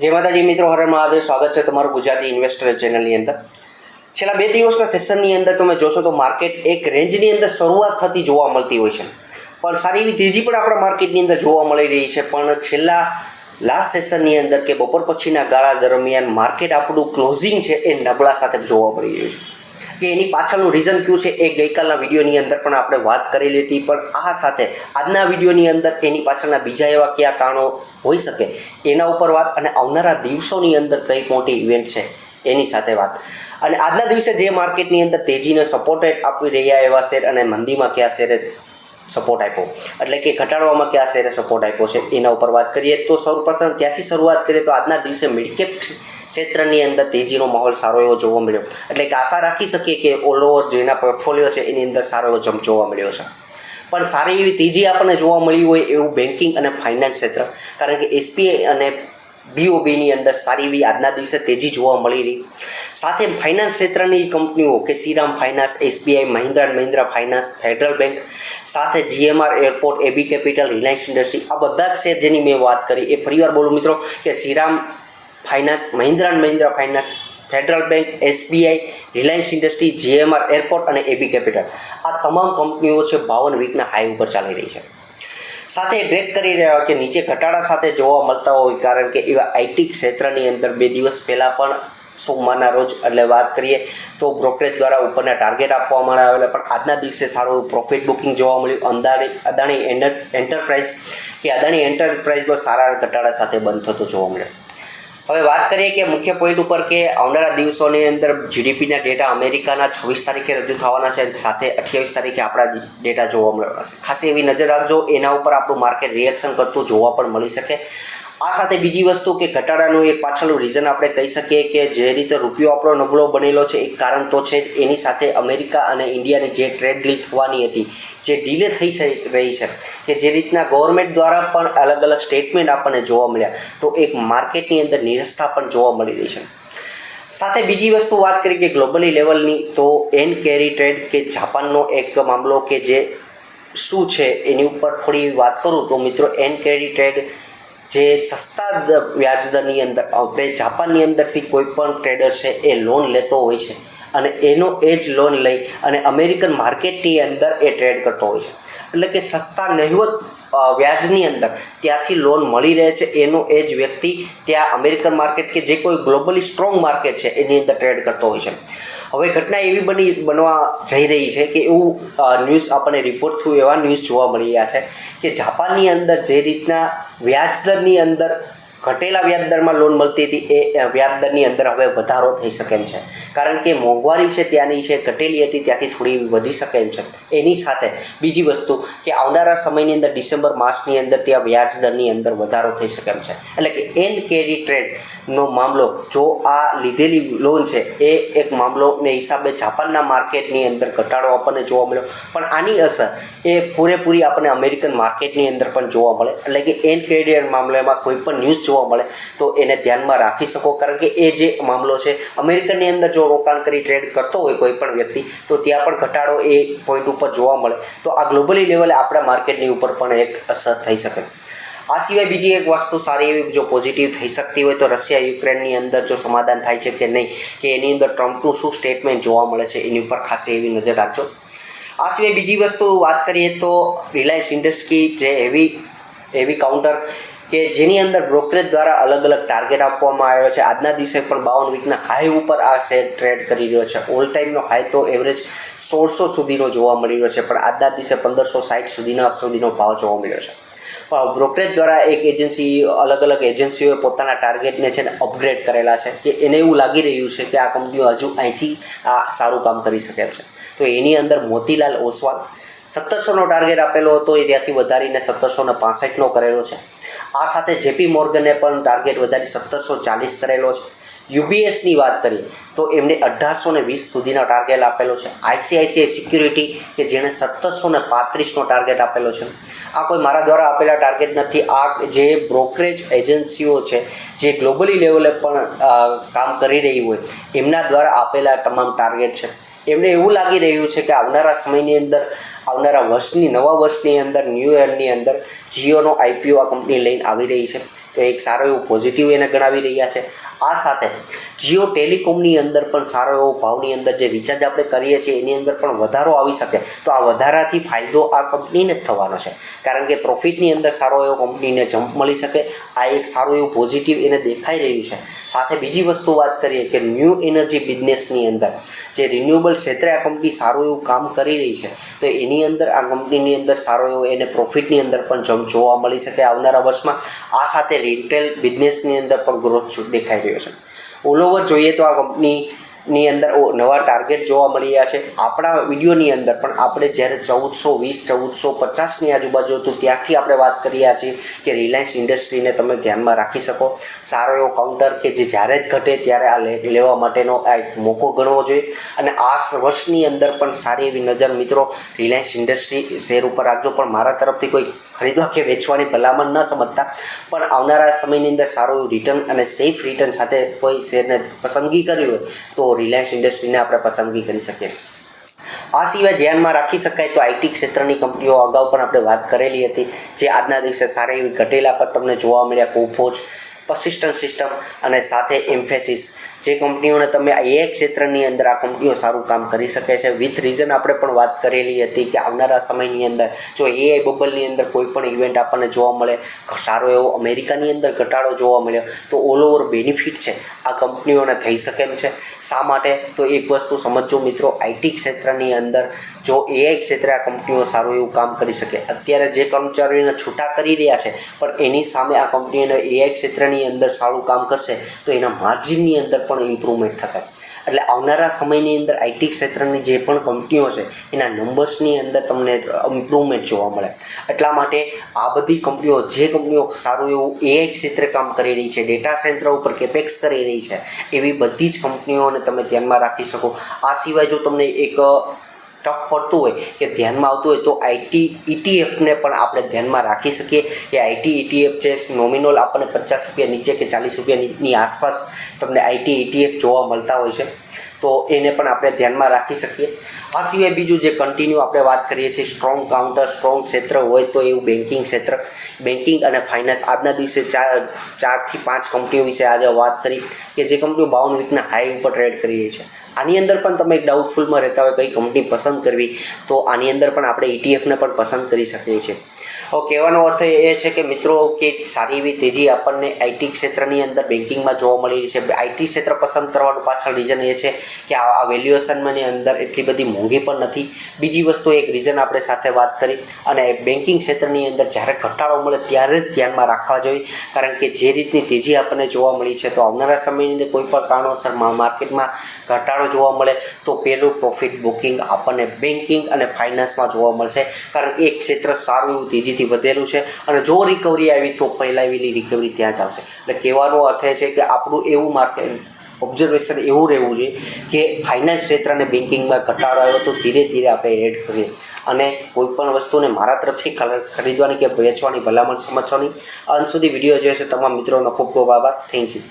જય માતાજી મિત્રો, હરે મહાદેવ, સ્વાગત છે તમારું ગુજરાતી ઇન્વેસ્ટર ચેનલની અંદર. છેલ્લા બે દિવસના સેશનની અંદર તમે જોશો તો માર્કેટ એક રેન્જની અંદર શરૂઆત થતી જોવા મળતી હોય છે. પણ સારી એવી તેજી પણ આપણા માર્કેટની અંદર જોવા મળી રહી છે. પણ છેલ્લા લાસ્ટ સેશનની અંદર કે બપોર પછીના ગાળા દરમિયાન માર્કેટ આપણું ક્લોઝિંગ છે એ નબળા સાથે જોવા મળી રહ્યું છે. કે એની પાછળનું રીઝન કયું છે એ ગઈકાલના વિડીયોની અંદર પણ આપણે વાત કરેલી હતી. પણ આ સાથે આજના વિડીયોની અંદર એની પાછળના બીજા એવા કયા કારણો હોઈ શકે એના ઉપર વાત અને આવનારા દિવસોની અંદર કઈ મોટી ઇવેન્ટ છે એની સાથે વાત. અને આજના દિવસે જે માર્કેટની અંદર તેજીને સપોર્ટ આપી રહ્યા એવા શેર અને મંદીમાં કયા શેરે સપોર્ટ આપ્યો. એટલે કે ઘટાડવામાં કયા શેરે સપોર્ટ આપ્યો છે, એના ઉપર વાત કરીએ તો સૌપ્રથમ ત્યાંથી શરૂઆત કરીએ તો આજના દિવસે મિડકેપ ક્ષેત્રની અંદર તેજીનો માહોલ સારો એવો જોવા મળ્યો. એટલે કે આશા રાખી શકીએ કે ઓલ ઓવર જેના પોર્ટફોલિયો છે, એની અંદર સારો એવો જમ્પ જોવા મળ્યો છે. પણ સારી એવી તેજી આપણને જોવા મળી હોય એવું બેન્કિંગ અને ફાઇનાન્સ ક્ષેત્ર. કારણ કે એસપીઆઈ અને બીઓબીની અંદર સારી એવી આજના દિવસે તેજી જોવા મળી રહી. સાથે ફાઇનાન્સ ક્ષેત્રની કંપનીઓ કે Shriram finance SBI Mahindra and Mahindra finance federal bank સાથે GMR airport AB capital Reliance industry આ બધા જ શેર જેની મેં વાત કરી, એ ફરીવાર બોલું મિત્રો, કે Shriram finance Mahindra and Mahindra finance federal bank SBI Reliance industry GMR airport અને એબી કેપિટલ આ તમામ કંપનીઓ છે બાવન વીકના હાઈ ઉપર ચાલી રહી છે. સાથે બ્રેક કરી રહ્યા હોય કે નીચે ઘટાડા સાથે જોવા મળતા હોય, કારણ કે એવા આઈટી ક્ષેત્રની અંદર બે દિવસ પહેલાં પણ સોમવારના રોજ એટલે વાત કરીએ તો બ્રોકરેજ દ્વારા ઉપરના ટાર્ગેટ આપવામાં આવેલા, પણ આજના દિવસે સારું પ્રોફિટ બુકિંગ જોવા મળ્યું. અંદાણી અદાણી એન્ટરપ્રાઇઝ કે અદાણી એન્ટરપ્રાઇઝનો સારા ઘટાડા સાથે બંધ થતો જોવા મળ્યો. હવે વાત કરીએ કે મુખ્ય પોઈન્ટ ઉપર કે આવનારા દિવસોની અંદર જીડીપીના ડેટા અમેરિકાના છવ્વીસ તારીખે રજૂ થવાના છે સાથે અઠ્યાવીસ તારીખે આપણા ડેટા જોવા મળવાના છે. ખાસ એવી નજર રાખજો, એના ઉપર આપણું માર્કેટ રિએક્શન કરતું જોવા પણ મળી શકે. આ સાથે બીજી વસ્તુ કે ઘટાડાનું એક પાછળનું રીઝન આપણે કહી શકીએ કે જે રીતે રૂપિયો આપણો નબળો બનેલો છે, એક કારણ તો છે એની સાથે અમેરિકા અને ઇન્ડિયાની જે ટ્રેડ ડીલ થવાની હતી, જે ડીલે થઈ રહી છે, કે જે રીતના ગવર્મેન્ટ દ્વારા પણ અલગ અલગ સ્ટેટમેન્ટ આપણને જોવા મળ્યા, તો એક માર્કેટની અંદર નિરસતા પણ જોવા મળી રહી છે. સાથે બીજી વસ્તુ વાત કરીએ કે ગ્લોબલી લેવલની તો એન કેરી ટ્રેડ કે જાપાનનો એક મામલો કે જે શું છે, એની ઉપર થોડી વાત કરું તો મિત્રો એન કેરી ટ્રેડ જે સસ્તા વ્યાજદરની અંદર આપણે જાપાનની અંદરથી કોઈ પણ ટ્રેડર છે, એ લોન લેતો હોય છે. અને એનો એ જ લોન લઈ અને અમેરિકન માર્કેટની અંદર એ ટ્રેડ કરતો હોય છે. એટલે કે સસ્તા નહિવત વ્યાજની અંદર ત્યાંથી લોન મળી રહે છે, એનો એ જ વ્યક્તિ ત્યાં અમેરિકન માર્કેટ કે જે કોઈ ગ્લોબલી સ્ટ્રોંગ માર્કેટ છે, એની અંદર ટ્રેડ કરતો હોય છે. હવે ઘટના એવી બની બનવા જઈ રહી છે કે એવું ન્યૂઝ આપણને રિપોર્ટ થ્રુ એવા ન્યૂઝ જોવા મળી રહ્યા છે કે જાપાનની અંદર જે રીતના વ્યાજદરની અંદર ઘટેલા વ્યાજદરમાં લોન મળતી હતી એ વ્યાજદરની અંદર હવે વધારો થઈ શકે એમ છે. કારણ કે મોંઘવારી છે, ત્યાંની છે ઘટેલી હતી, ત્યાંથી થોડી વધી શકે એમ છે. એની સાથે બીજી વસ્તુ કે આવનારા સમયની અંદર ડિસેમ્બર માસની અંદર ત્યાં વ્યાજદરની અંદર વધારો થઈ શકે એમ છે. એટલે કે એન કેરી ટ્રેડનો મામલો જો આ લીધેલી લોન છે, એ એક મામલોને હિસાબે જાપાનના માર્કેટની અંદર ઘટાડો આપણને જોવા મળ્યો. પણ આની અસર એ પૂરેપૂરી આપણને અમેરિકન માર્કેટની અંદર પણ જોવા મળે. એટલે કે એન કેરિયર મામલામાં કોઈ પણ ન્યૂઝ જોવા મળે, તો એને ધ્યાનમાં રાખી શકો. કારણ કે એ જે મામલો છે અમેરિકનની અંદર જો રોકાણ કરી ટ્રેડ કરતો હોય કોઈ પણ વ્યક્તિ, તો ત્યાં પણ ઘટાડો એ પોઈન્ટ ઉપર જોવા મળે. તો આ ગ્લોબલી લેવલે આપણા માર્કેટની ઉપર પણ એક અસર થઈ શકે. આ સિવાય બીજી એક વસ્તુ સારી એવી જો પોઝિટિવ થઈ શકતી હોય, તો રશિયા, યુક્રેનની અંદર જો સમાધાન થાય છે કે નહીં, કે એની અંદર ટ્રમ્પનું શું સ્ટેટમેન્ટ જોવા મળે છે, એની ઉપર ખાસી એવી નજર રાખજો. આ સિવાય બીજી વસ્તુ વાત કરીએ તો રિલાયન્સ ઇન્ડસ્ટ્રી જે હેવી હેવી કાઉન્ટર કે જેની અંદર બ્રોકરેજ દ્વારા અલગ અલગ ટાર્ગેટ આપવામાં આવ્યો છે. આજના દિવસે પણ બાવન વીકના હાઈ ઉપર આ શેર ટ્રેડ કરી રહ્યો છે. ઓલ ટાઈમનો હાઈ તો એવરેજ સોળસો સુધીનો જોવા મળી રહ્યો છે, પણ આજના દિવસે પંદરસો સાઠ સુધીનો સુધીનો ભાવ જોવા મળ્યો છે. બ્રોકરેજ દ્વારા એક એજન્સી અલગ અલગ એજન્સીઓએ પોતાના ટાર્ગેટને છે ને અપગ્રેડ કરેલા છે કે એને એવું લાગી રહ્યું છે કે આ કંપનીઓ હજુ અહીંથી આ સારું કામ કરી શકે છે. તો એની અંદર મોતીલાલ ઓસવાલ સત્તરસોનો ટાર્ગેટ આપેલો હતો, એ ત્યાંથી વધારીને સત્તરસો ને પાસઠનો કરેલો છે. આ સાથે જેપી મોર્ગને પણ ટાર્ગેટ વધારી સત્તરસો ચાલીસ કરેલો છે. યુબીએસની વાત કરીએ, તો એમને અઢારસો ને વીસ સુધીનો ટાર્ગેટ આપેલો છે. આઈસીઆઈસીઆઈ સિક્યુરિટી કે જેણે સત્તરસો ને પાંત્રીસનો ટાર્ગેટ આપેલો છે. આ કોઈ મારા દ્વારા આપેલા ટાર્ગેટ નથી. આ જે બ્રોકરેજ એજન્સીઓ છે, જે ગ્લોબલી લેવલે પણ કામ કરી રહી હોય, એમના દ્વારા આપેલા તમામ ટાર્ગેટ છે. એમને એવું લાગી રહ્યું છે કે આવનારા સમયની અંદર, આવનારા વર્ષની, નવા વર્ષની અંદર ન્યૂ યરની અંદર જીઓનો આઈપીઓ આ કંપની લઈને આવી રહી છે. તો એક સારો એવો પોઝિટિવ એને ગણાવી રહ્યા છે. આ સાથે જીઓ ટેલિકોમની અંદર પણ સારો એવો ભાવની અંદર જે રિચાર્જ આપણે કરીએ છીએ, એની અંદર પણ વધારો આવી શકે. તો આ વધારાથી ફાયદો આ કંપનીને જ થવાનો છે. કારણ કે પ્રોફિટની અંદર સારો એવો કંપનીને જમ્પ મળી શકે. આ એક સારું એવું પોઝિટિવ એને દેખાઈ રહ્યું છે. સાથે બીજી વસ્તુ વાત કરીએ કે ન્યૂ એનર્જી બિઝનેસની અંદર. જે રિન્યુએબલ ક્ષેત્રે આ કંપની સારું એવું કામ કરી રહી છે, તો એની અંદર આ કંપનીની અંદર સારો એવો એને પ્રોફિટની અંદર પણ જમ્પ જોવા મળી શકે આવનારા વર્ષમાં. આ સાથે રિટેલ બિઝનેસની અંદર પણ ગ્રોથ દેખાઈ રહ્યો છે. ઓલ ઓવર જોઈએ તો આ કંપનીની અંદર નવા ટાર્ગેટ જોવા મળી રહ્યા છે. આપણા વિડીયોની અંદર પણ આપણે જ્યારે ચૌદસો વીસ, ચૌદસો પચાસની આજુબાજુ હતું ત્યારથી આપણે વાત કરી રહ્યા છીએ કે રિલાયન્સ ઇન્ડસ્ટ્રીને તમે ધ્યાનમાં રાખી શકો. સારો એવો કાઉન્ટર કે જે જ્યારે જ ઘટે ત્યારે આ લેવા માટેનો આ એક મોકો ગણવો જોઈએ. અને આ વર્ષની અંદર પણ સારી એવી નજર મિત્રો રિલાયન્સ ઇન્ડસ્ટ્રી શેર ઉપર રાખજો. પણ મારા તરફથી કોઈ ખરીદવા કે વેચવાની ભલામણ ન સમજતા. પણ આવનારા સમયની અંદર સારું રિટર્ન અને સેફ રિટર્ન સાથે કોઈ શેરને પસંદગી કરવી હોય તો રિલાયન્સ ઇન્ડસ્ટ્રીને આપણે પસંદગી કરી શકીએ. આ સિવાય ધ્યાનમાં રાખી શકાય તો આઈટી ક્ષેત્રની કંપનીઓ અગાઉ પણ આપણે વાત કરેલી હતી, જે આજના દિવસે સારી એવી ઘટેલા પર તમને જોવા મળ્યા, કોફોજ પસિસ્ટન્ટ સિસ્ટમ અને સાથે એમ્ફેસિસ જે કંપનીઓને તમે એ ક્ષેત્રની અંદર આ કંપનીઓ સારું કામ કરી શકે છે. વિથ રીઝન આપણે પણ વાત કરેલી હતી કે આવનારા સમયની અંદર જો એઆઈ બબલની અંદર કોઈ પણ ઇવેન્ટ આપણને જોવા મળે, સારો એવો અમેરિકાની અંદર ઘટાડો જોવા મળ્યો, તો ઓલ ઓવર બેનિફિટ છે. આ કંપનીઓને થઈ શકે એમ છે. શા માટે? તો એક વસ્તુ સમજો મિત્રો આઈટી ક્ષેત્રની અંદર જો એઆઈ ક્ષેત્રે આ કંપનીઓ સારું એવું કામ કરી શકે, અત્યારે જે કર્મચારીઓને છૂટા કરી રહ્યા છે, પણ એની સામે આ કંપનીઓને એઆઈ ક્ષેત્રની અંદર સારું કામ કરશે, તો એના માર્જિનની અંદર પણ ઇમ્પ્રુવમેન્ટ થશે. એટલે આવનારા સમયની અંદર આઈટી ક્ષેત્રની જે પણ કંપનીઓ છે, એના નંબર્સની અંદર તમને ઇમ્પ્રુવમેન્ટ જોવા મળે. એટલા માટે આ બધી કંપનીઓ, જે કંપનીઓ સારું એવું એઆઈ ક્ષેત્રે કામ કરી રહી છે ડેટા સેન્ટર ઉપર કેપેક્સ કરી રહી છે, એવી બધી જ કંપનીઓને તમે ધ્યાનમાં રાખી શકો. આ સિવાય જો તમને એક ટફ પડતું હોય કે ધ્યાનમાં આવતું હોય તો આઈટી ઇટીએફને પણ આપણે ધ્યાનમાં રાખી શકીએ. કે આઈટી ઈટીએફ છે નોમિનલ આપણને પચાસ રૂપિયા નીચે કે ચાલીસ રૂપિયાની આસપાસ તમને આઈટી ઈટીએફ જોવા મળતા હોય છે. તો એને પણ આપણે ધ્યાનમાં રાખી શકીએ. આ સિવાય બીજું જે કન્ટિન્યુ આપણે વાત કરીએ છીએ સ્ટ્રોંગ કાઉન્ટર સ્ટ્રોંગ ક્ષેત્ર હોય તો એવું બેન્કિંગ ક્ષેત્ર બેન્કિંગ અને ફાઇનાન્સ આજના દિવસે ચાર ચારથી પાંચ કંપનીઓ વિશે આજે વાત કરી કે જે કંપનીઓ બાવન વીકના હાઈ ઉપર ટ્રેડ કરી રહી છે. આની અંદર પણ તમે ડાઉટફુલમાં રહેતા હોય, કઈ કંપની પસંદ કરવી, તો આની અંદર પણ આપણે ઇટીએફને પણ પસંદ કરી શકીએ છીએ. કહેવાનો અર્થ એ છે કે મિત્રો કે સારી એવી તેજી આપણને આઈટી ક્ષેત્રની અંદર બેન્કિંગમાં જોવા મળી રહી છે. આઈટી ક્ષેત્ર પસંદ કરવાનું પાછળ રીઝન એ છે કે આ વેલ્યુએશનમાંની અંદર એટલી બધી મોંઘી પણ નથી. બીજી વસ્તુ એક રીઝન આપણે સાથે વાત કરી અને બેન્કિંગ ક્ષેત્રની અંદર જ્યારે ઘટાડો મળે ત્યારે જ ધ્યાનમાં રાખવા જોઈએ. કારણ કે જે રીતની તેજી આપણને જોવા મળી છે તો આવનારા સમયની અંદર કોઈ પણ કારણોસર માર્કેટમાં ઘટાડો જોવા મળે તો પહેલું પ્રોફિટ બુકિંગ આપણને બેન્કિંગ અને ફાઇનાન્સમાં જોવા મળશે. કારણ કે એક ક્ષેત્ર સારું એવું તેજીથી વધેલું છે. અને જો રિકવરી આવી તો ફેલાવેલી રિકવરી ત્યાં જ આવશે. એટલે કહેવાનો અર્થ એ છે કે આપણું એવું માર્કેટ ઓબ્ઝર્વેશન એવું રહેવું જોઈએ કે ફાઇનાન્સ ક્ષેત્ર અને બેન્કિંગમાં ઘટાડો આવ્યો તો ધીરે ધીરે આપણે એડ કરીએ. અને કોઈપણ વસ્તુને મારા તરફથી ખરીદવાની કે વેચવાની ભલામણ સમજવાની. અંત સુધી વીડિયો જોયો છે તમામ મિત્રોનો ખૂબ ખૂબ આભાર. Thank you